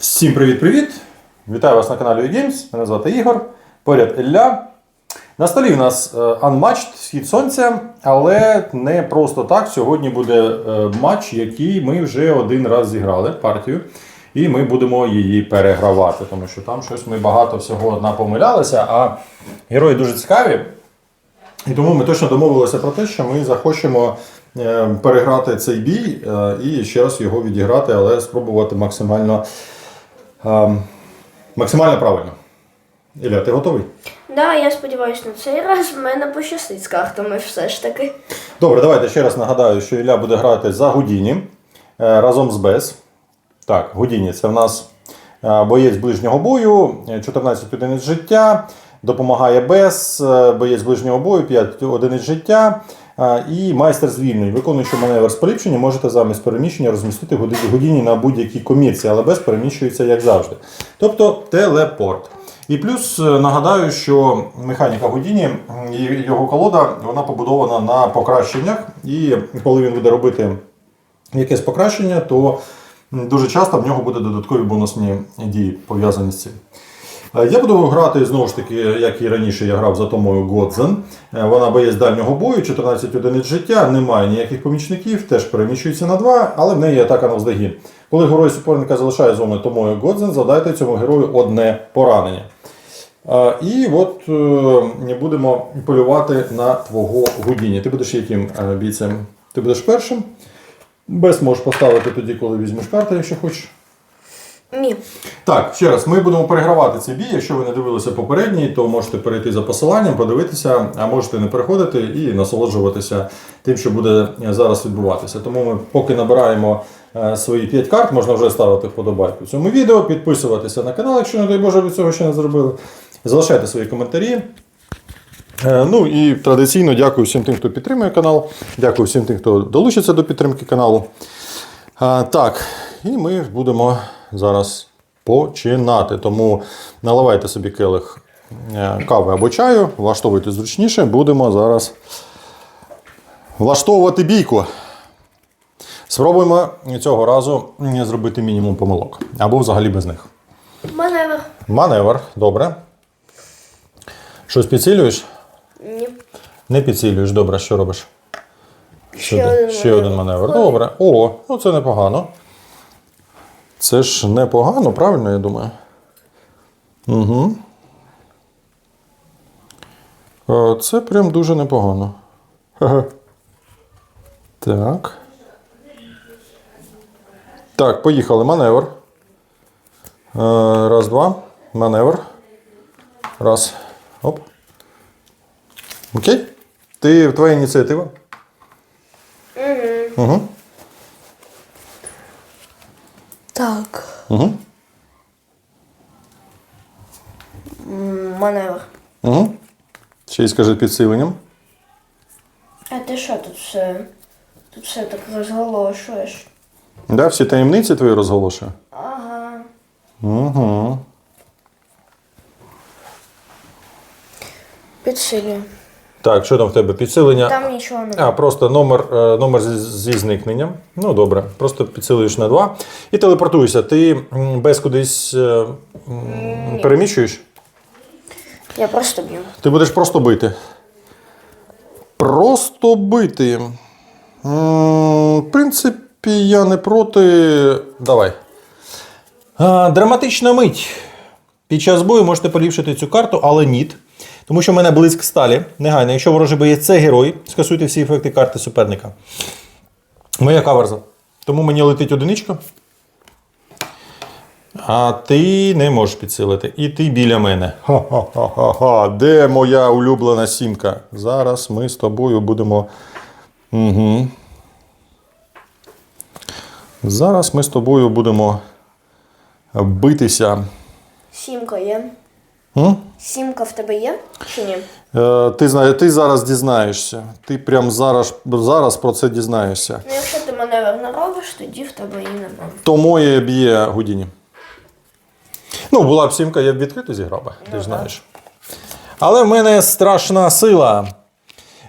Всім привіт-привіт! Вітаю вас на каналі Games. Мене звати Ігор. Поряд Ілля. На столі у нас е, Unmatched Схід Сонця, але не просто так. Сьогодні буде е, матч, який ми вже один раз зіграли партію. І ми будемо її перегравати, тому що там щось ми багато всього напомилялися, а герої дуже цікаві. І тому ми точно домовилися про те, що ми захочемо е, переграти цей бій і ще раз його відіграти, але спробувати максимально, е, максимально правильно. Ілля, ти готовий? Да, я сподіваюся, на цей раз в мене пощастить з картами все ж таки. Добре, давайте ще раз нагадаю, що Ілля буде грати за Гудіні е, разом з Бес. Так, Гудіні це в нас е, боєць ближнього бою, е, 14 одиниць життя, допомагає Бес, е, боєць ближнього бою, 5 одиниць життя. І майстер звільнень. Виконуючи маневр з поліпшення, можете замість переміщення розмістити Гудіні на будь-якій комірці, але без переміщується як завжди. Тобто телепорт. І плюс е, нагадаю, що механіка Гудіні його колода вона побудована на покращеннях. І коли він буде робити якесь покращення, то дуже часто в нього буде додаткові бонусні дії пов'язані з цим. Е, Я буду грати знову ж таки, як і раніше я грав за Томою Годзен. Е, Вона боєць дальнього бою, 14 одиниць життя, немає ніяких помічників, теж переміщується на 2, але в неї атака навздогін. Коли герой суперника залишає зону Томою Годзен, завдайте цьому герою одне поранення. Е, І от будемо полювати на твого Гудіні. Ти будеш яким бійцем? Ти будеш першим. Без можеш поставити тоді, коли візьмеш карти, якщо хочеш. Ні. Так, ще раз, ми будемо перегравати цей бій. Якщо ви не дивилися попередній, то можете перейти за посиланням, подивитися, а можете не переходити і насолоджуватися тим, що буде зараз відбуватися. Тому ми поки набираємо е, свої 5 карт, можна вже ставити вподобайку цьому відео, підписуватися на канал, якщо не дай Боже, ви цього ще не зробили. Залишайте свої коментарі. Е, Ну і традиційно дякую всім тим, хто підтримує канал. Дякую всім тим, хто долучиться до підтримки каналу. Так, і ми будемо зараз починати. Тому наливайте собі келих е, кави або чаю, влаштовуйте зручніше. Будемо зараз влаштовувати бійку. Спробуємо цього разу зробити мінімум помилок. Або взагалі без них. Маневр. Маневр, добре. Щось підсилюєш? Ні. Не підсилюєш, добре, що робиш? Ще Сюди. один Ще один маневр. Добре. О, ну це непогано. Це ж непогано, правильно, я думаю. Угу. Це прям дуже непогано. Так. Так, поїхали. Маневр. Е, Раз, два. Маневр. Раз. Оп. Окей. Ти твоя ініціатива. Угу. Так. Угу. Маневр. Угу. Ще й скажи підсиленням. А ти що тут все? Тут все так розголошуєш. Да, всі таємниці твої розголошую. Ага. Угу. Підсилюю. Так, що там в тебе? Підсилення. Там нічого не А, просто номер, е, номер зі, зникненням. Ну, добре. Просто підсилуєш на 2 і телепортуєшся. Ти без кудись е, переміщуєш? Я просто б'ю. Ти будеш просто бити. Просто бити. В принципі, я не проти. Давай. Драматична мить. Під час бою можете поліпшити цю карту, але ні. Тому що в мене блиск сталі. Негайно, якщо ворожий боєць це герой, скасуйте всі ефекти карти суперника. Моя каверза. Тому мені летить одиничка. А ти не можеш підсилити. І ти біля мене. Ха-ха-ха-ха. Де моя улюблена сімка? Зараз ми з тобою будемо. Угу. Зараз ми з тобою будемо битися. Сімка є. М? Сімка в тебе є? Чи ні? Е, ти, знає, ти зараз дізнаєшся. Ти прям зараз, зараз про це дізнаєшся. Ну, якщо ти маневр не робиш, тоді в тебе її нема. То моє б'є Гудіні. Ну, була б сімка, я б відкрито зіграв би, ти ж знаєш. Але в мене страшна сила.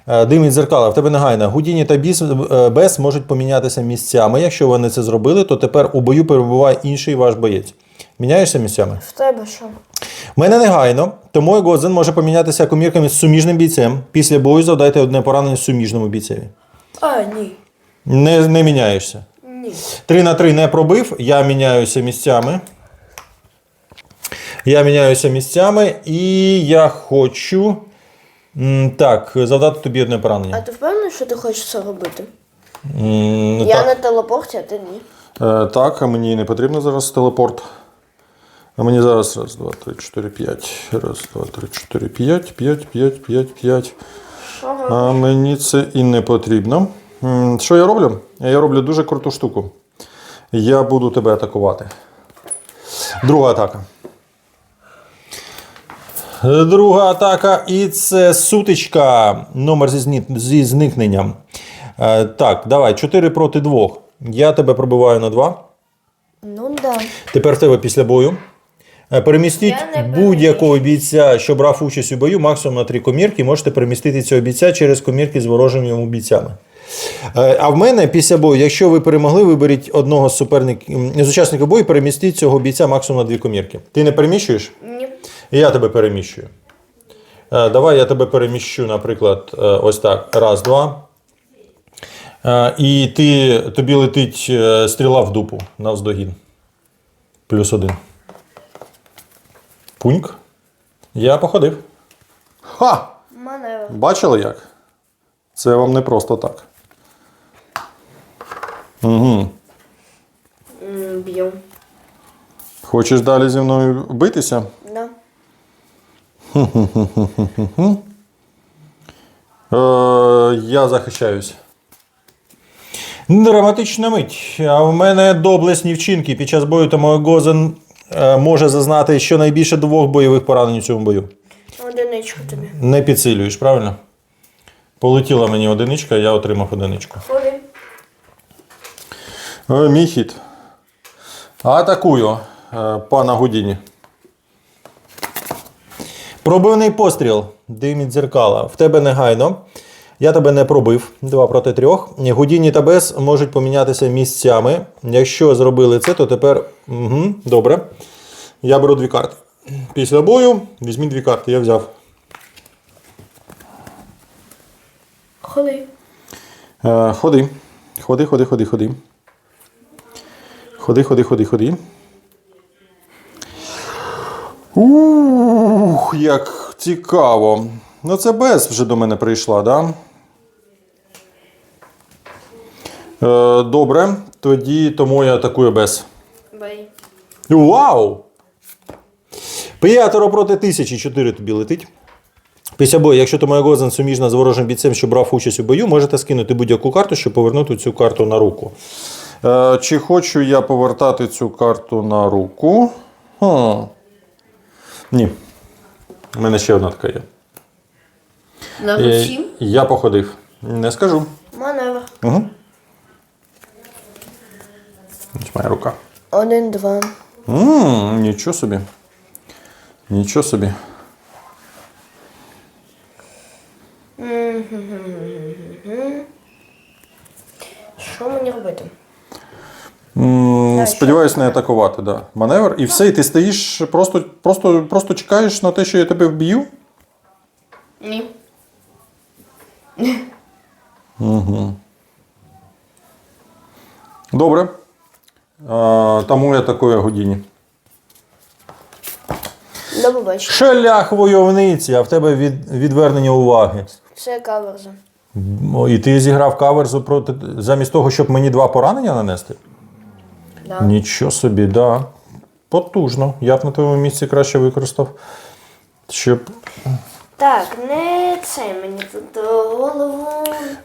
Е, Дим від дзеркала, в тебе негайно. Гудіні та біс, е, Бес можуть помінятися місцями. Якщо вони це зробили, то тепер у бою перебуває інший ваш боєць. Міняєшся місцями? В тебе що? У мене негайно, тому Егодзен може помінятися комірками з суміжним бійцем. Після бою завдайте одне поранення суміжному бійцеві. А, ні. Не, не міняєшся. Ні. 3 на 3 не пробив, я міняюся місцями. Я міняюся місцями і я хочу. Так, завдати тобі одне поранення. А ти впевнений, що ти хочеш це робити? М, Я так. на телепорті, а ти ні. Е, так, а мені не потрібно зараз телепорт. А мені зараз раз, два, три, чотири, п'ять. Раз, два, три, чотири, п'ять, п'ять, п'ять, п'ять, п'ять. А мені це і не потрібно. Що я роблю? Я роблю дуже круту штуку. Я буду тебе атакувати. Друга атака. Друга атака, і це сутичка. Номер зі, зні- зі зникненням. Е, Так, давай, 4 проти 2. Я тебе пробиваю на 2. Ну да. Тепер в тебе після бою. Е, Перемістіть будь-якого бійця, що брав участь у бою, максимум на три комірки. Можете перемістити цього бійця через комірки з ворожими йому бійцями. Е, А в мене після бою, якщо ви перемогли, виберіть одного з суперників з учасників бою, перемістіть цього бійця максимум на дві комірки. Ти не переміщуєш? Ні. Я тебе переміщую. Е, Давай я тебе переміщу, наприклад, ось так. Раз, два. І ти, тобі летить стріла в дупу навздогін. Плюс один. Пуньк. Я походив. Ха! Маневр. Бачили як? Це вам не просто так. Угу. Б'ю. Хочеш далі зі мною битися? Да. Е, я захищаюсь. Драматична мить. А в мене доблесні вчинки. Під час бою тому Гозен е, може зазнати щонайбільше двох бойових поранень у цьому бою. Одиничку тобі. Не підсилюєш, правильно? Полетіла мені одиничка, я отримав одиничку. Ходи. Е, мій хід. Атакую е, пана Гудіні. Пробивний постріл. Диміть дзеркала. В тебе негайно. Я тебе не пробив. Два проти трьох. Гудіні та Бес можуть помінятися місцями. Якщо зробили це, то тепер. Угу, добре. Я беру дві карти. Після бою візьміть дві карти. Я взяв. Ходи. Е, ходи. Ходи, ходи, ходи, ходи. Ходи, ходи, ходи, ходи. Ух, як цікаво. Ну, це Бес вже до мене прийшла, да? Е, добре, тоді тому я атакую Бес. Бей. Вау! П'ятеро проти тисячі, чотири тобі летить. Після бою, якщо Томоя Гозен суміжна з ворожим бійцем, що брав участь у бою, можете скинути будь-яку карту, щоб повернути цю карту на руку. Е, чи хочу я повертати цю карту на руку? Хм. Ні. У мене ще одна така є. На Е. Я походив. Не скажу. Маневр. Угу. Ось моя рука. Один, два. Ммм, нічого собі. Нічого собі. Що мені робити? Сподіваюсь, не атакувати, да. Маневр. І все, і ти стоїш, просто, просто, просто чекаєш на те, що я тебе вб'ю. Ні. Добре. Тому я такою годині. До побачення. Шелях войовниці, а в тебе від, відвернення уваги. Це каверза. І ти зіграв каверзу проти замість того, щоб мені два поранення нанести? Да. Нічого собі, да. Потужно. Я б на твоєму місці краще використав. Щоб. Так, не це мені тут голову.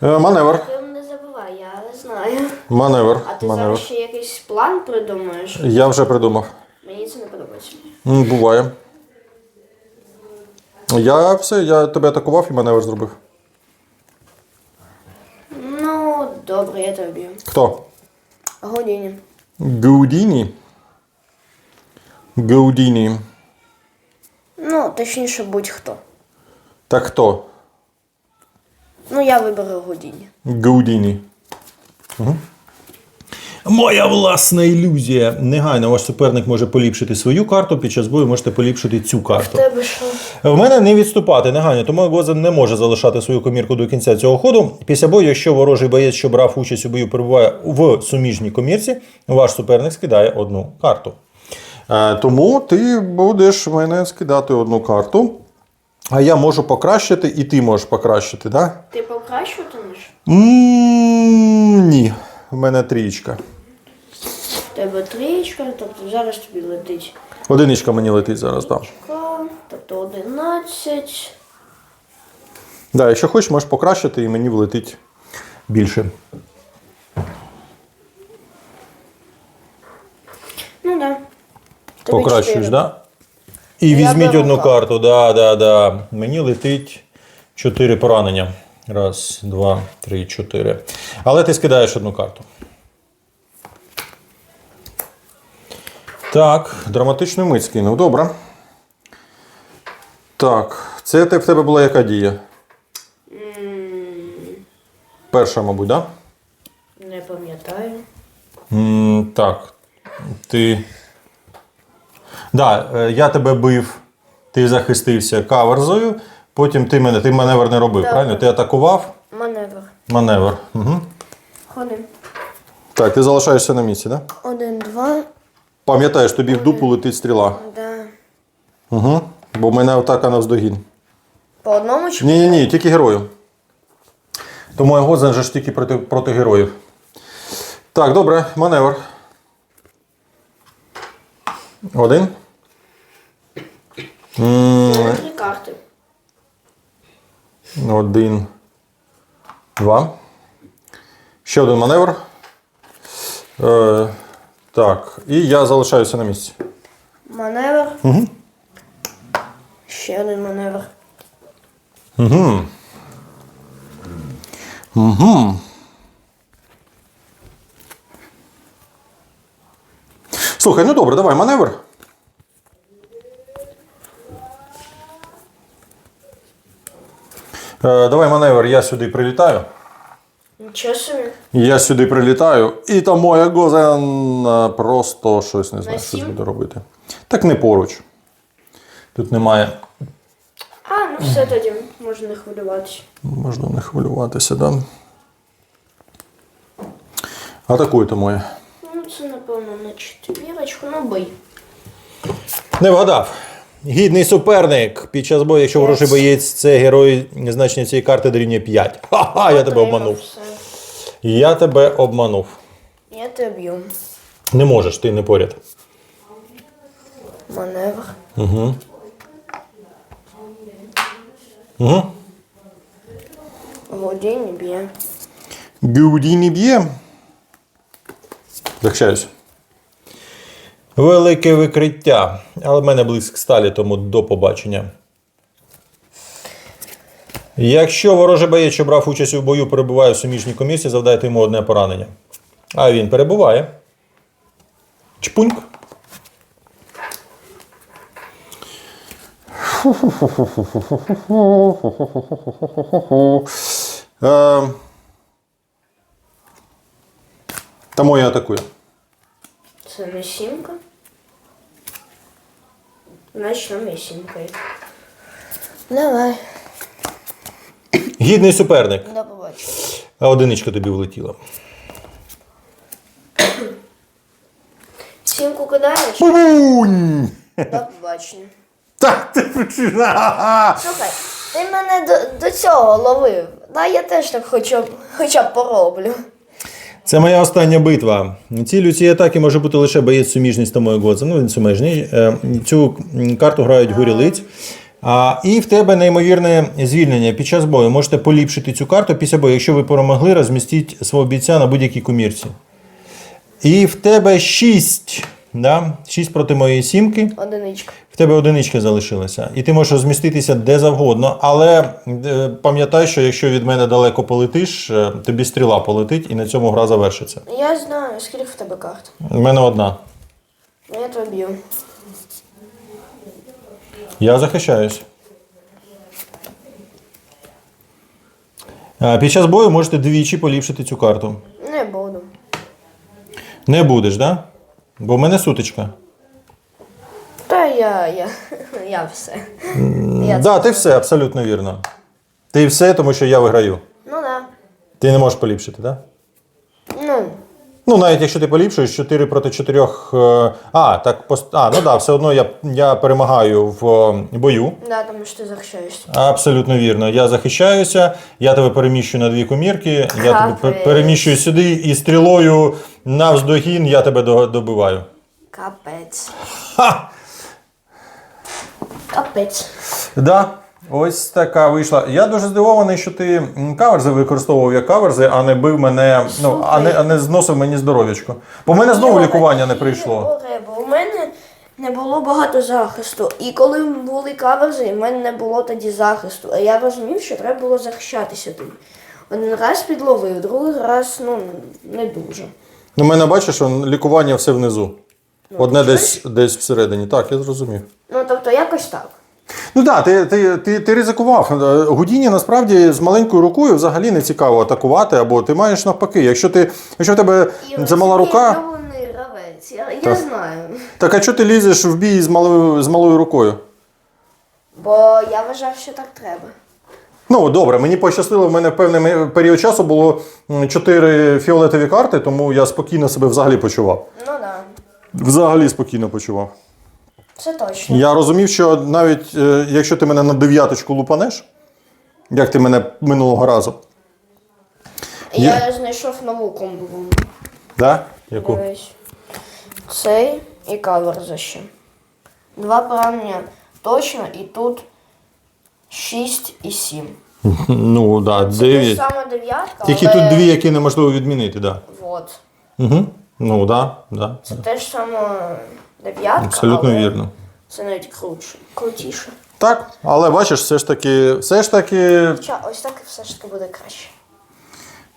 Е, маневр. Ти не забувай, я знаю. Маневр. А ти Маневр. зараз ще якийсь план придумаєш? Я вже придумав. Мені це не подобається. М, Буває. Я все, я тебе атакував і маневр зробив. Ну, добре, я тебе б'ю. Хто? Годині. Гаудіні. Гаудіні. Ну, точніше, будь-хто. Так хто? Ну, я виберу годині. Гаудіні. Угу. Моя власна ілюзія. Негайно ваш суперник може поліпшити свою карту. Під час бою можете поліпшити цю В карту. тебе що? В мене не відступати негайно, тому Гозен не може залишати свою комірку до кінця цього ходу. Після бою, якщо ворожий боєць, що брав участь у бою, перебуває в суміжній комірці, ваш суперник скидає одну карту. Е, тому ти будеш в мене скидати одну карту. А я можу покращити, і ти можеш покращити, так? Ти покращуватимеш? Ні, в мене трієчка. Тебе трієчка, тобто зараз тобі летить. Одиничка мені летить зараз, так. Тобто 11. Да, якщо хочеш, можеш покращити, і мені влетить більше. Ну да. Покращуєш, так? Да? І Я візьміть одну карту. карту. Да, да, да. Мені летить 4 поранення. Раз, два, три, чотири. Але ти скидаєш одну карту. Так, драматичну мить скинув. Добре. Так, це в тебе була яка дія? Перша, мабуть, так? Да? Не пам'ятаю. Так. Ти. Да, е, я тебе бив, ти захистився каверзою, потім ти мене, ти маневр не робив, Так. правильно? Ти атакував Маневр. маневр. Угу. Ходи. Так, ти залишаєшся на місці, так? Да? Один, два. Пам'ятаєш, тобі в дупу летить стріла. Да. Угу. Бо в мене атака навздогін. По одному чи Ні, ні, ні, тільки герою. Тому його же ж тільки проти, проти героїв. Так, добре, маневр. Один. Три карти. Один. Два. Ще один маневр. Е, так. І я залишаюся на місці. Маневр. Угу. Ще один маневр. Угу. Угу. Слухай, ну добре, давай маневр. Давай маневр, я сюди прилітаю. Нічого собі. Я сюди прилітаю, і там моя Гозен е, просто щось не знаю, На що буде робити. Так не поруч. Тут немає. А, ну все тоді, можна не хвилюватися. Можна не хвилюватися, да? Атакуйте моє. Ну, це, напевно, на четвірочку, ну бий. Не вгадав. Гідний суперник. Під час бою, якщо ворожий боєць, це герой значення цієї карти дорівнює 5. Ха-ха, я тебе обманув. Я тебе обманув. Я тебе б'ю. Не можеш, ти не поряд. Маневр. Угу. Угу. Володіння б'є. Гудіні б'є. Захищаюсь. Велике викриття. Але в мене блиск сталі, тому до побачення. Якщо ворожий боєць, що брав участь у бою, перебуває в суміжній комісії, завдайте йому одне поранення. А він перебуває. Чпуньк. Е, Тому я атакую. Це не сімка. Значить, нам є сімка. Давай. Гідний суперник. До побачення. А одиничка тобі влетіла. Сімку кидаєш? Бунь! До побачення. Так ти починав. Слухай, ти мене до, до цього ловив. Да, я теж так хоча б, хоча б пороблю. Це моя остання битва. Ціллю цієї атаки може бути лише боєць суміжний з Томою Годзем. Ну, він суміжний. Е, Цю карту грають гурі лиць. А, і в тебе неймовірне звільнення під час бою. Можете поліпшити цю карту після бою. Якщо ви перемогли, розмістіть свого бійця на будь-якій комірці. І в тебе 6. Да? 6 проти моєї сімки. Одиничка. В тебе одиничка залишилася, і ти можеш розміститися де завгодно. Але е, пам'ятай, що якщо від мене далеко полетиш, е, тобі стріла полетить, і на цьому гра завершиться. Я знаю, скільки в тебе карт. У мене одна. Ну, Я тебе б'ю. Я захищаюсь. Під час бою можете двічі поліпшити цю карту. Не буду. Не будеш, да? Бо в мене сутичка. Я, я, я все. Я да, ти все, абсолютно вірно. Ти все, тому що я виграю. Ну да. Ти не можеш поліпшити, так? Да? Ну, Ну, навіть якщо ти поліпшуєш 4 проти 4. е, А, так пост... А, ну так, да, все одно я, я перемагаю в е, бою. да, тому що ти захищаєшся. Абсолютно вірно. Я захищаюся, я тебе переміщую на дві комірки, я тебе Капець. переміщую сюди і стрілою навздогін я тебе до- добиваю. Капець. Ха! Капець. Да, ось така вийшла. Я дуже здивований, що ти каверзи використовував як каверзи, а не бив мене, ну, а не, а не зносив мені здоров'ячко. Бо в мене знову лікування не прийшло. бо У мене не було багато захисту. І коли були каверзи, в мене не було тоді захисту. А я розумів, що треба було захищатися тим. Один раз підловив, другий раз ну не дуже. Ну, в мене бачиш, он, лікування все внизу. Одне десь, десь всередині. Так, я зрозумів. Ну тобто якось так. Ну так, ти, ти, ти, ти ризикував. Гудіні насправді з маленькою рукою взагалі не цікаво атакувати, або ти маєш навпаки. Якщо ти, якщо в тебе це мала рука, гравець. Я, я Так. знаю. так а чого ти лізеш в бій з малою, з малою рукою? Бо я вважав, що так треба. Ну, добре, мені пощастило, в мене в певний період часу було чотири фіолетові карти, тому я спокійно себе взагалі почував. Ну да. Взагалі спокійно почував. Це точно. Я розумів, що навіть е, якщо ти мене на дев'яточку лупанеш, як ти мене минулого разу, Я знайшов нову комбу. да? Яку? Дивись. Цей і каверза ще. Два поранення точно, і тут 6 і 7. Ну, да, Це дев'ять. саме дев'ятка. Тільки але... тут дві, які неможливо відмінити, да. Вот. Угу. Ну, да, да. Це теж саме дев'ятка. Абсолютно але вірно. Це навіть круче, крутіше. Так, але бачиш, все ж таки, все ж таки, Хоча ось так все ж таки буде краще.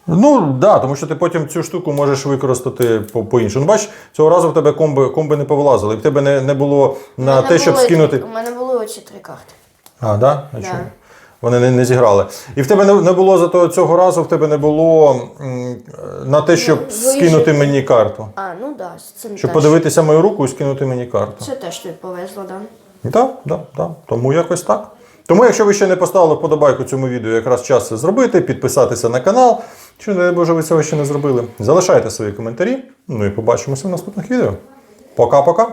ну да, тому що ти потім цю штуку можеш використати по- по-іншому. Ну, бач, цього разу в тебе комби, комби не повилазили, і в тебе не, не було на те, щоб були- скинути. У мене були оці три карти. А, да? А Да. чому? Вони не, не зіграли. І в тебе не, не було зато цього разу, в тебе не було м, на те, щоб виїжджати. скинути мені карту. А, ну да, з цим Щоб теж. подивитися мою руку і скинути мені карту. Це теж тобі повезло, да. Так, так, так. Тому якось так. Тому, якщо ви ще не поставили вподобайку цьому відео, якраз час це зробити, підписатися на канал. Чи не боже, ви цього ще не зробили. Залишайте свої коментарі. Ну і побачимося в наступних відео. Пока-пока.